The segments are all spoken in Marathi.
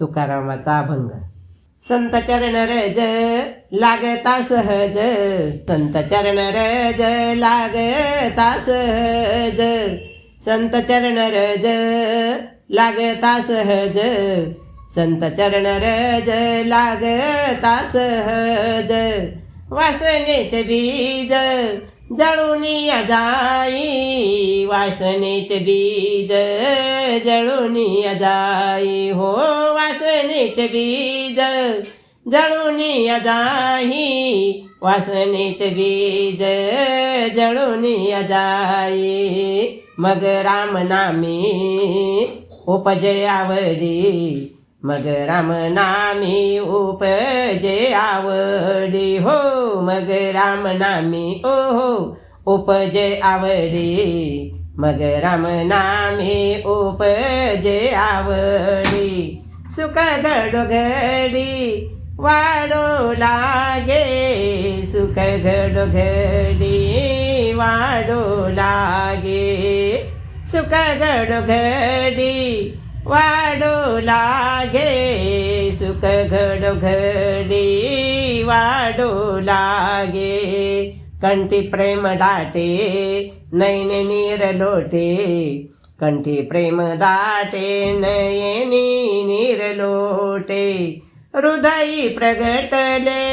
तुकारामाचा अभंग. संत चरण रज लागता सहज संत चरण रज लागता सहज संत चरण रज लागता सहज संत चरण रज लागता सहज. वासनेचे बीज जळून या जाई वासनेचे बीज जळून या जाई हो वासनेचे बीज जळून या जाई वासनेचे बीज जळून अदाई जाई मग राम नामी उपजय आवडी मग राम नामी उपजे आवडी हो मग राम नामी ओ हो उपजे आवडी मग राम नामी उपजे आवडी सुख घडो वाढो लागे सुख घडो वाढो लागे सुख घडो वाढो लागे सुख घडो वाढो लागे कंठी प्रेम दाटे नैन नीर लोटे कंठी प्रेम दाटे नयनी लोटे। हृदयी प्रगटले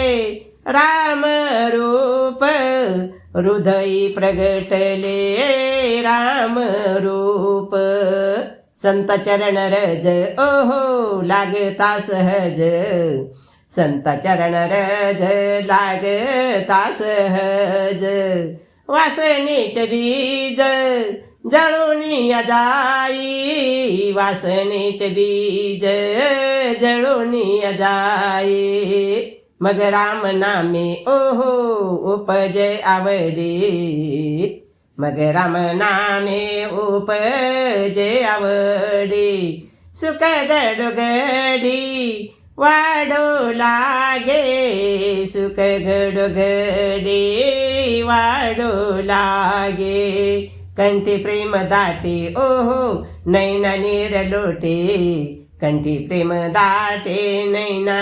राम रूप। हृदयी प्रगटले राम रूप। संत चरण रज ओहो लागता सहज। संत चरण रज लागता सहज। वासनीच बीज जळून जाई वासनीच बीज जळून जाई मग राम नामे ओहो उपजय आवडी. मग राम नामे उपज आवडी. सुख गडगडी वाढो लागे. सुख गडगडी वाढो लागे. कंठी प्रेम दाटे ओहो नैना नीर लोटे कंठी प्रेम दाटे नैना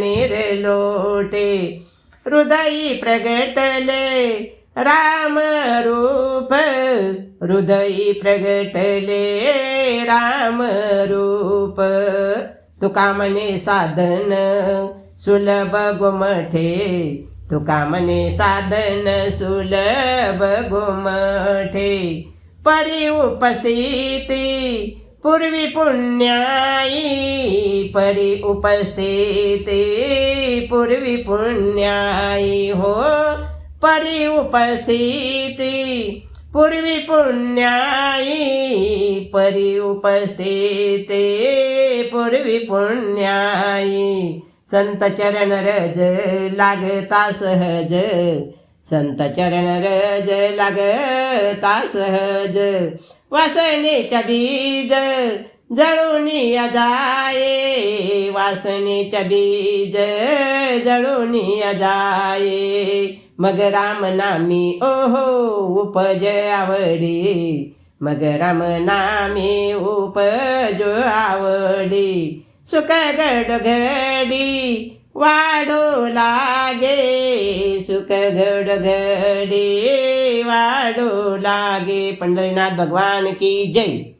नीर लोटे हृदयी प्रगटले राम रूप हृदयी प्रगटले राम रूप तुका म्हणे साधन सुलभ गुमठे तुका मने साधन सुलभ घुमठे परी उपस्थिती पूर्वी पुण्याई परी उपस्थिती पूर्वी पुण्याई हो परी उपस्थिती पूर्वी पुण्याई परी उपस्थिती पूर्वी पुण्याई। संत चरण रज लागता सहज. संत चरण रज लागता सहज. वासनेच्या बीज जळून या जाये. वासनेच्या बीज जळून या जाये. मग राम नामी ओहो उपज आवडी. मग राम नामी उपज आवडी. सुख गड घडी लागे सुख घड लागे. पंढरीनाथ भगवान की जय.